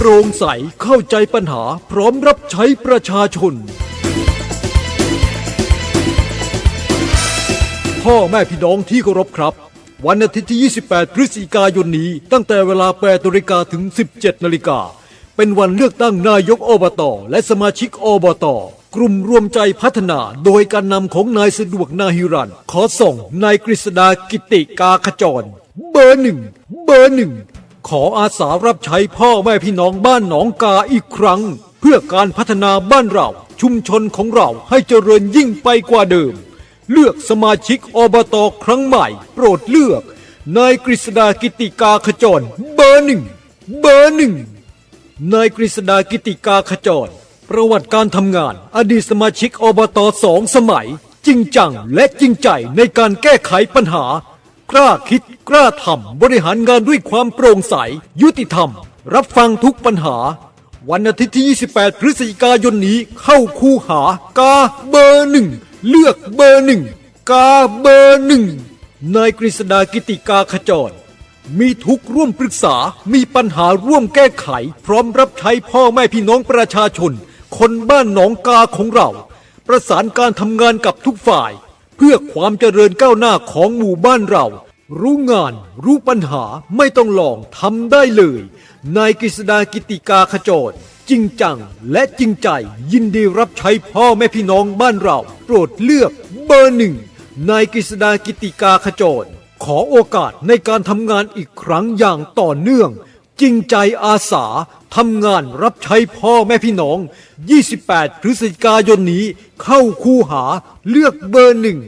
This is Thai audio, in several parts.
ปร่งใสเข้าใจปัญหาพร้อมรับใช้ประชาชน พ่อแม่พี่น้องที่เคารพครับ วันอาทิตย์ที่ 28 พฤศจิกายนนี้ ตั้งแต่เวลา8นาฬิกาถึง 17นาฬิกาเป็นวันเลือกตั้งนายกอบต และสมาชิกอบต กลุ่มรวมใจพัฒนา โดยการนำของนายสะดวกนาฮิรัน ขอส่งนายกฤษดากิติกาขจร เบอร์หนึ่ง เบอร์หนึ่ง ขออาสารับใช้พ่อแม่พี่น้องบ้านหนองกาอีกครั้ง เพื่อการพัฒนาบ้านเรา ชุมชนของเราให้เจริญยิ่งไปกว่าเดิม เลือกสมาชิกอบตครั้งใหม่ โปรดเลือก นายกฤษดากิติกาขจร เบอร์หนึ่งเบอร์หนึ่งนายกฤษดากิติกาขจร ประวัติการทำงาน อดีตสมาชิกอบตสองสมัย จริงจังและจริงใจในการแก้ไขปัญหา กล้าคิดกล้าทำบริหารงานด้วยความโปร่งใส ยุติธรรม รับฟังทุกปัญหา วันอาทิตย์ที่ 28 พฤศจิกายนนี้เข้าคูหากาเบอร์หนึ่งเลือกเบอร์หนึ่งกาเบอร์หนึ่งนายกฤษดากิติกาขจร มีทุกร่วมปรึกษา มีปัญหาร่วมแก้ไข พร้อมรับใช้พ่อแม่พี่น้องประชาชน คนบ้านหนองกาของเรา ประสานการทำงานกับทุกฝ่าย เพื่อความเจริญก้าวหน้าของหมู่บ้านเรา รู้งานรู้ปัญหาไม่ต้องลองทำได้เลย นายกฤษดากิติกาขจร จริงจังและจริงใจยินดีรับใช้พ่อแม่พี่น้องบ้านเรา โปรดเลือกเบอร์หนึ่งนายกฤษดากิติกาขจร ขอโอกาสในการทำงานอีกครั้งอย่างต่อเนื่อง จริงใจอาสาทำงานรับใช้พ่อแม่พี่น้อง 28 พฤศจิกายนนี้ เข้าคูหาเลือกเบอร์หนึ่ง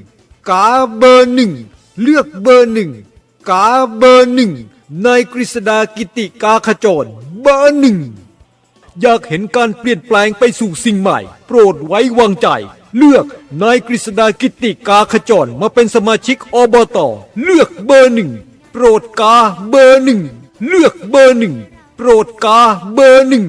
กาเบอร์หนึ่งเลือกเบอร์หนึ่งกาเบอร์หนึ่งนายกฤษดากิติกาขจร เบอร์หนึ่งอยากเห็นการเปลี่ยนแปลงไปสู่สิ่งใหม่ โปรดไว้วางใจ เลือกนายกฤษดากิติกาขจรมาเป็นสมาชิกอบต เลือกเบอร์หนึ่งโปรดกาเบอร์หนึ่งเลือกเบอร์หนึ่ง โปรดกาเบอร์หนึ่ง